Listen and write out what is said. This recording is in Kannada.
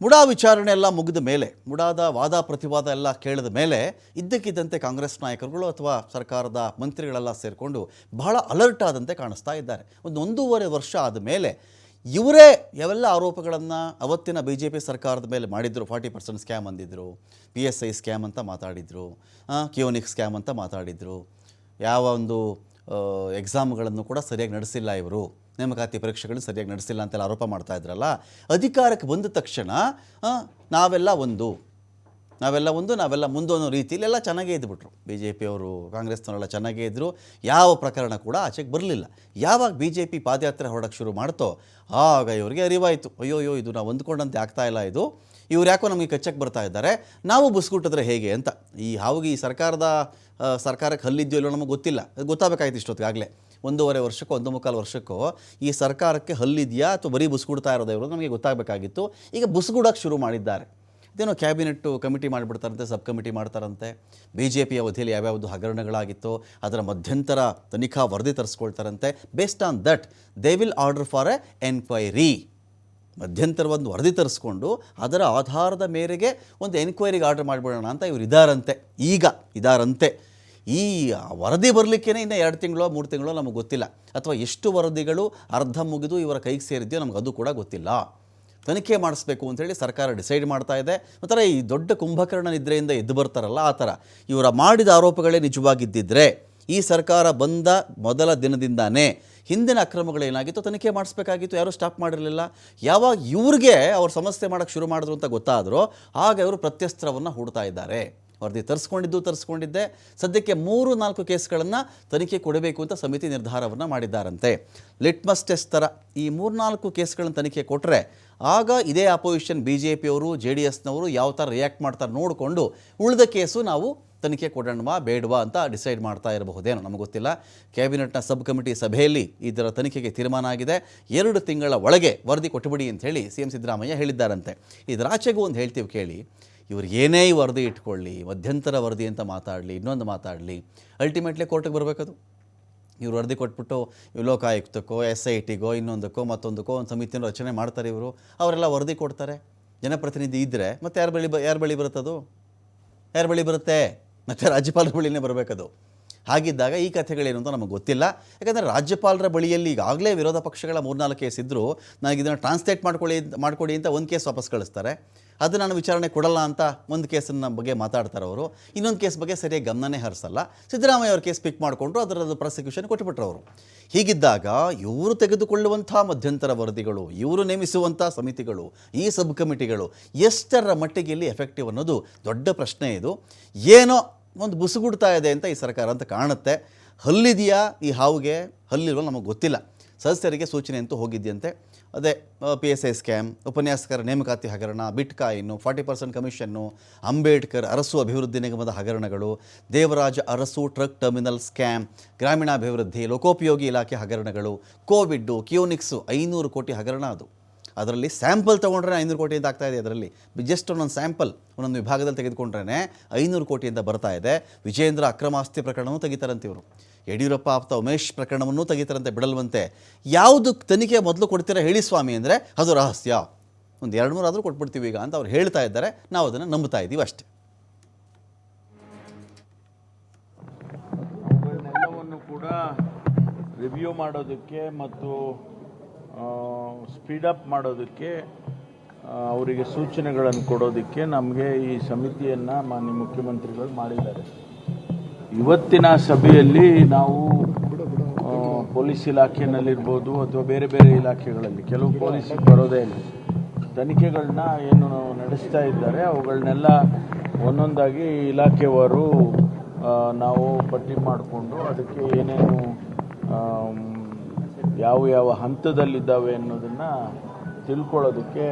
ಮುಡಾ ವಿಚಾರಣೆ ಎಲ್ಲ ಮುಗಿದ ಮೇಲೆ, ಮುಡಾದ ವಾದ ಪ್ರತಿವಾದ ಎಲ್ಲ ಕೇಳಿದ ಮೇಲೆ ಇದ್ದಕ್ಕಿದ್ದಂತೆ ಕಾಂಗ್ರೆಸ್ ನಾಯಕರುಗಳು ಅಥವಾ ಸರ್ಕಾರದ ಮಂತ್ರಿಗಳೆಲ್ಲ ಸೇರಿಕೊಂಡು ಬಹಳ ಅಲರ್ಟ್ ಆದಂತೆ ಕಾಣಿಸ್ತಾ ಇದ್ದಾರೆ. ಒಂದು ಒಂದೂವರೆ ವರ್ಷ ಆದ ಮೇಲೆ ಇವರೇ ಯಾವೆಲ್ಲ ಆರೋಪಗಳನ್ನು ಅವತ್ತಿನ ಬಿ ಜೆ ಪಿ ಸರ್ಕಾರದ ಮೇಲೆ ಮಾಡಿದ್ರು. ಫಾರ್ಟಿ ಪರ್ಸೆಂಟ್ ಸ್ಕ್ಯಾಮ್ ಅಂದಿದ್ರು ಪಿ ಎಸ್ ಐ ಸ್ಕ್ಯಾಮ್ ಅಂತ ಮಾತಾಡಿದರು ಕ್ಯೂನಿಕ್ ಸ್ಕ್ಯಾಮ್ ಅಂತ ಮಾತಾಡಿದರು. ಯಾವ ಒಂದು ಎಕ್ಸಾಮ್ಗಳನ್ನು ಕೂಡ ಸರಿಯಾಗಿ ನಡೆಸಿಲ್ಲ ಇವರು. ನೇಮಕಾತಿ ಪರೀಕ್ಷೆಗಳನ್ನು ಸರಿಯಾಗಿ ನಡೆಸಿಲ್ಲ ಅಂತೆಲ್ಲ ಆರೋಪ ಮಾಡ್ತಾ ಇದ್ರಲ್ಲ, ಅಧಿಕಾರಕ್ಕೆ ಬಂದ ತಕ್ಷಣ ನಾವೆಲ್ಲ ಒಂದು ನಾವೆಲ್ಲ ಒಂದು, ನಾವೆಲ್ಲ ಮುಂದೆ ಅನ್ನೋ ರೀತಿಯಲ್ಲಿ ಎಲ್ಲ ಚೆನ್ನಾಗೇ ಇದ್ಬಿಟ್ರು. ಬಿ ಜೆ ಪಿಯವರು ಕಾಂಗ್ರೆಸ್ನವರೆಲ್ಲ ಚೆನ್ನಾಗೇ ಇದ್ದರು ಯಾವ ಪ್ರಕರಣ ಕೂಡ ಆಚೆಗೆ ಬರಲಿಲ್ಲ. ಯಾವಾಗ ಬಿ ಜೆ ಪಿ ಪಾದಯಾತ್ರೆ ಹೊರಡಕ್ಕೆ ಶುರು ಮಾಡ್ತೋ, ಆಗ ಇವರಿಗೆ ಅರಿವಾಯಿತು. ಅಯ್ಯೋ ಅಯ್ಯೋ ಇದು ನಾವು ಹೊಂದ್ಕೊಂಡಂತೆ ಆಗ್ತಾ ಇಲ್ಲ ಇದು. ಇವ್ರು ಯಾಕೋ ನಮಗೆ ಕಚ್ಚಕ್ಕೆ ಬರ್ತಾ ಇದ್ದಾರೆ. ನಾವು ಬುಸ್ಗುಟ್ಟಿದ್ರೆ ಹೇಗೆ ಅಂತ. ಈ ಹಾವಿಗೆ ಈ ಸರ್ಕಾರದ ಸರ್ಕಾರಕ್ಕೆ ಹಲ್ಲಿದ್ಯೋ ಇಲ್ಲೋ ನಮಗೆ ಗೊತ್ತಿಲ್ಲ. ಅದು ಗೊತ್ತಾಗಬೇಕಾಯ್ತು ಇಷ್ಟೊತ್ತಿಗಾಗಲೇ. ಒಂದೂವರೆ ವರ್ಷಕ್ಕೋ, ಒಂದು ಮುಕ್ಕಾಲು ವರ್ಷಕ್ಕೋ ಈ ಸರ್ಕಾರಕ್ಕೆ ಹಲ್ಲಿದೆಯಾ ಅಥವಾ ಬರೀ ಬುಸ್ಗುಡ್ತಾ ಇರೋದೇ ಇವರು ನಮಗೆ ಗೊತ್ತಾಗಬೇಕಾಗಿತ್ತು. ಈಗ ಬುಸ್ಗುಡಕ್ಕೆ ಶುರು ಮಾಡಿದ್ದಾರೆ. ಇದೇನೋ ಕ್ಯಾಬಿನೆಟ್ಟು ಕಮಿಟಿ ಮಾಡಿಬಿಡ್ತಾರಂತೆ, ಸಬ್ ಕಮಿಟಿ ಮಾಡ್ತಾರಂತೆ. ಬಿ ಜೆ ಪಿ ಅವಧಿಯಲ್ಲಿ ಯಾವ್ಯಾವುದು ಹಗರಣಗಳಾಗಿತ್ತು, ಅದರ ಮಧ್ಯಂತರ ತನಿಖಾ ವರದಿ ತರಿಸ್ಕೊಳ್ತಾರಂತೆ. Based on that they will order for a enquiry ಮಧ್ಯಂತರ ಒಂದು ವರದಿ ತರಿಸ್ಕೊಂಡು ಅದರ ಆಧಾರದ ಮೇರೆಗೆ ಒಂದು ಎನ್ಕ್ವೈರಿಗೆ ಆರ್ಡರ್ ಮಾಡಿಬಿಡೋಣ ಅಂತ ಇವರು ಇದಾರಂತೆ ಈಗ ಇದಾರಂತೆ. ಈ ವರದಿ ಬರಲಿಕ್ಕೇ ಇನ್ನು ಎರಡು ತಿಂಗಳೋ, ಮೂರು ತಿಂಗಳೋ ನಮಗೆ ಗೊತ್ತಿಲ್ಲ. ಅಥವಾ ಎಷ್ಟು ವರದಿಗಳು ಅರ್ಧ ಮುಗಿದು ಇವರ ಕೈಗೆ ಸೇರಿದೆಯೋ ನಮಗೆ ಅದು ಕೂಡ ಗೊತ್ತಿಲ್ಲ. ತನಿಖೆ ಮಾಡಿಸ್ಬೇಕು ಅಂತೇಳಿ ಸರ್ಕಾರ ಡಿಸೈಡ್ ಮಾಡ್ತಾ ಇದೆ. ಒಂಥರ ಈ ದೊಡ್ಡ ಕುಂಭಕರ್ಣ ನಿದ್ರೆಯಿಂದ ಎದ್ದು ಬರ್ತಾರಲ್ಲ ಆ ಥರ. ಇವರ ಮಾಡಿದ ಆರೋಪಗಳೇ ನಿಜವಾಗಿದ್ದಿದ್ರೆ ಈ ಸರ್ಕಾರ ಬಂದ ಮೊದಲ ದಿನದಿಂದಾನೇ ಹಿಂದಿನ ಅಕ್ರಮಗಳೇನಾಗಿತ್ತು ತನಿಖೆ ಮಾಡಿಸ್ಬೇಕಾಗಿತ್ತು. ಯಾರೂ ಸ್ಟಾಪ್ ಮಾಡಿರಲಿಲ್ಲ. ಯಾವಾಗ ಇವ್ರಿಗೆ ಅವ್ರ ಸಮಸ್ಯೆ ಮಾಡೋಕ್ಕೆ ಶುರು ಮಾಡಿದ್ರು ಅಂತ ಗೊತ್ತಾದರೂ ಆಗ ಇವರು ಪ್ರತ್ಯಸ್ತ್ರವನ್ನು ಹೂಡ್ತಾ ಇದ್ದಾರೆ. ವರದಿ ತರಿಸ್ಕೊಂಡಿದ್ದು, ತರಿಸ್ಕೊಂಡಿದ್ದೆ. ಸದ್ಯಕ್ಕೆ ಮೂರು, ನಾಲ್ಕು ಕೇಸ್ಗಳನ್ನು ತನಿಖೆ ಕೊಡಬೇಕು ಅಂತ ಸಮಿತಿ ನಿರ್ಧಾರವನ್ನು ಮಾಡಿದ್ದಾರಂತೆ. ಲಿಟ್ಮಸ್ ಟೆಸ್ಟ್ ಥರ ಈ ಮೂರ್ನಾಲ್ಕು ಕೇಸ್ಗಳನ್ನು ತನಿಖೆ ಕೊಟ್ಟರೆ ಆಗ ಇದೇ ಅಪೋಸಿಷನ್ ಬಿ ಜೆ ಪಿಯವರು ಜೆ ಡಿ ಎಸ್ನವರು ಯಾವ ಥರ ರಿಯಾಕ್ಟ್ ಮಾಡ್ತಾರೆ ನೋಡಿಕೊಂಡು ಉಳಿದ ಕೇಸು ನಾವು ತನಿಖೆ ಕೊಡೋಣವಾ, ಬೇಡವಾ ಅಂತ ಡಿಸೈಡ್ ಮಾಡ್ತಾ ಇರಬಹುದೇನೋ ನಮಗೆ ಗೊತ್ತಿಲ್ಲ. ಕ್ಯಾಬಿನೆಟ್ನ ಸಬ್ ಕಮಿಟಿ ಸಭೆಯಲ್ಲಿ ಇದರ ತನಿಖೆಗೆ ತೀರ್ಮಾನ ಆಗಿದೆ. ಎರಡು ತಿಂಗಳ ಒಳಗೆ ವರದಿ ಕೊಟ್ಟುಬಿಡಿ ಅಂತ ಹೇಳಿ ಸಿ ಎಂ ಸಿದ್ದರಾಮಯ್ಯ ಹೇಳಿದ್ದಾರಂತೆ. ಇದರಾಚೆಗೂ ಒಂದು ಹೇಳ್ತೀವಿ ಕೇಳಿ. ಇವ್ರು ಏನೇ ಈ ವರದಿ ಇಟ್ಕೊಳ್ಳಿ, ಮಧ್ಯಂತರ ವರದಿ ಅಂತ ಮಾತಾಡಲಿ, ಇನ್ನೊಂದು ಮಾತಾಡಲಿ ಅಲ್ಟಿಮೇಟ್ಲಿ ಕೋರ್ಟಿಗೆ ಬರಬೇಕದು. ಇವರು ವರದಿ ಕೊಟ್ಬಿಟ್ಟು ಲೋಕಾಯುಕ್ತಕ್ಕೋ ಎಸ್ ಐ ಟಿಗೋ ಇನ್ನೊಂದಕ್ಕೋ, ಮತ್ತೊಂದಕ್ಕೋ ಒಂದು ಸಮಿತಿಯನ್ನು ರಚನೆ ಮಾಡ್ತಾರೆ ಇವರು. ಅವರೆಲ್ಲ ವರದಿ ಕೊಡ್ತಾರೆ. ಜನಪ್ರತಿನಿಧಿ ಇದ್ದರೆ ಮತ್ತೆ ಯಾರ ಬಳಿ ಬ, ಯಾರ ಬಳಿ ಬರುತ್ತದು? ಯಾರ ಬಳಿ ಬರುತ್ತೆ? ಮತ್ತು ರಾಜ್ಯಪಾಲರ ಬಳಿನೇ ಬರಬೇಕದು. ಹಾಗಿದ್ದಾಗ ಈ ಕಥೆಗಳೇನು ಅಂತ ನಮಗೆ ಗೊತ್ತಿಲ್ಲ. ಯಾಕಂದರೆ ರಾಜ್ಯಪಾಲರ ಬಳಿಯಲ್ಲಿ ಈಗಾಗಲೇ ವಿರೋಧ ಪಕ್ಷಗಳ ಮೂರ್ನಾಲ್ಕು ಕೇಸ್ ಇದ್ದರೂ ನನಗೆ ಇದನ್ನು ಟ್ರಾನ್ಸ್ಲೇಟ್ ಮಾಡ್ಕೊಳ್ಳಿ, ಮಾಡಿಕೊಡಿ ಅಂತ ಒಂದು ಕೇಸ್ ವಾಪಸ್ ಕಳಿಸ್ತಾರೆ. ಅದು ನಾನು ವಿಚಾರಣೆ ಕೊಡಲ್ಲ ಅಂತ ಒಂದು ಕೇಸನ್ನ ಬಗ್ಗೆ ಮಾತಾಡ್ತಾರೆ ಅವರು. ಇನ್ನೊಂದು ಕೇಸ್ ಬಗ್ಗೆ ಸರಿಯಾಗಿ ಗಮನನೇ ಹರಿಸಲ್ಲ. ಸಿದ್ದರಾಮಯ್ಯ ಅವ್ರ ಕೇಸ್ ಪಿಕ್ ಮಾಡಿಕೊಂಡ್ರು ಅದರದ್ದು ಪ್ರಾಸಿಕ್ಯೂಷನ್ ಕೊಟ್ಟುಬಿಟ್ರು ಅವರು. ಹೀಗಿದ್ದಾಗ ಇವರು ತೆಗೆದುಕೊಳ್ಳುವಂಥ ಮಧ್ಯಂತರ ವರದಿಗಳು, ಇವರು ನೇಮಿಸುವಂಥ ಸಮಿತಿಗಳು, ಈ ಸಬ್ ಕಮಿಟಿಗಳು ಎಷ್ಟರ ಮಟ್ಟಿಗೆ ಇಲ್ಲಿ ಎಫೆಕ್ಟಿವ್ ಅನ್ನೋದು ದೊಡ್ಡ ಪ್ರಶ್ನೆ ಇದು. ಏನೋ ಒಂದು ಬುಸುಗುಡ್ತಾ ಇದೆ ಅಂತ ಈ ಸರ್ಕಾರ ಅಂತ ಕಾಣುತ್ತೆ. ಹಲ್ಲಿದೆಯಾ ಈ ಹಾವಿಗೆ? ಹಲ್ಲಿರುವ ನಮಗೆ ಗೊತ್ತಿಲ್ಲ. ಸದಸ್ಯರಿಗೆ ಸೂಚನೆ ಅಂತೂ ಹೋಗಿದ್ಯಂತೆ. ಅದೇ ಪಿ ಎಸ್ ಐ ಸ್ಕ್ಯಾಮ್ ಉಪನ್ಯಾಸಕರ ನೇಮಕಾತಿ ಹಗರಣ bitcoin forty percent commission, Ambedkar Arasu ಅಭಿವೃದ್ಧಿ ನಿಗಮದ ಹಗರಣಗಳು, Devaraja Arasu truck terminal scam ಗ್ರಾಮೀಣಾಭಿವೃದ್ಧಿ, ಲೋಕೋಪಯೋಗಿ ಇಲಾಖೆ ಹಗರಣಗಳು, ಕೋವಿಡ್ಡು, ಕಿಯೋನಿಕ್ಸು ಐನೂರು ಕೋಟಿ ಹಗರಣ ಅದು. ಅದರಲ್ಲಿ ಸ್ಯಾಂಪಲ್ ತೊಗೊಂಡ್ರೆ ಐನೂರು ಕೋಟಿ ಅಂತ ಆಗ್ತಾ ಇದೆ ಅದರಲ್ಲಿ. ಜಸ್ಟ್ ಒಂದೊಂದು ಸ್ಯಾಂಪಲ್ ಒಂದೊಂದು ವಿಭಾಗದಲ್ಲಿ ತೆಗೆದುಕೊಂಡ್ರೆ ಐನೂರು ಕೋಟಿಯಿಂದ ಬರ್ತಾ ಇದೆ. ವಿಜೇಂದ್ರ ಅಕ್ರಮಾಸ್ತಿ ಪ್ರಕರಣವೂ ತೆಗಿತಾರಂತೆ ಇವರು. ಯಡಿಯೂರಪ್ಪ ಆಪ್ತ ಉಮೇಶ್ ಪ್ರಕರಣವನ್ನು ತೆಗಿತಾರಂತೆ ಬಿಡಲ್ವಂತೆ. ಯಾವುದು ತನಿಖೆ ಮೊದಲು ಕೊಡ್ತೀರಾ ಹೇಳಿ ಸ್ವಾಮಿ ಅಂದರೆ ಅದು ರಹಸ್ಯ. ಒಂದು ಎರಡು ಮೂರು ಆದರೂ ಕೊಟ್ಬಿಡ್ತೀವಿ ಈಗ ಅಂತ ಅವ್ರು ಹೇಳ್ತಾ ಇದ್ದಾರೆ. ನಾವು ಅದನ್ನು ನಂಬ್ತಾ ಇದ್ದೀವಿ ಅಷ್ಟೇ. ಕೂಡ ರಿವ್ಯೂ ಮಾಡೋದಕ್ಕೆ ಮತ್ತು ಸ್ಪೀಡಪ್ ಮಾಡೋದಕ್ಕೆ ಅವರಿಗೆ ಸೂಚನೆಗಳನ್ನು ಕೊಡೋದಕ್ಕೆ ನಮಗೆ ಈ ಸಮಿತಿಯನ್ನು ಮಾನ್ಯ ಮುಖ್ಯಮಂತ್ರಿಗಳು ಮಾಡಿದ್ದಾರೆ. ಇವತ್ತಿನ ಸಭೆಯಲ್ಲಿ ನಾವು ಪೊಲೀಸ್ ಇಲಾಖೆಯಲ್ಲಿರ್ಬೋದು ಅಥವಾ ಬೇರೆ ಬೇರೆ ಇಲಾಖೆಗಳಲ್ಲಿ, ಕೆಲವು ಪೊಲೀಸಿಗೆ ಬರೋದೇ ಇಲ್ಲ. ತನಿಖೆಗಳನ್ನ ಏನು ನಡೆಸ್ತಾ ಇದ್ದಾರೆ, ಅವುಗಳನ್ನೆಲ್ಲ ಒಂದೊಂದಾಗಿ ಇಲಾಖೆಯವರು ನಾವು ಪಟ್ಟಿ ಮಾಡಿಕೊಂಡು ಅದಕ್ಕೆ ಏನೇನು ಯಾವ ಯಾವ ಹಂತದಲ್ಲಿದ್ದಾವೆ ಅನ್ನೋದನ್ನು ತಿಳ್ಕೊಳ್ಳೋದಕ್ಕೆ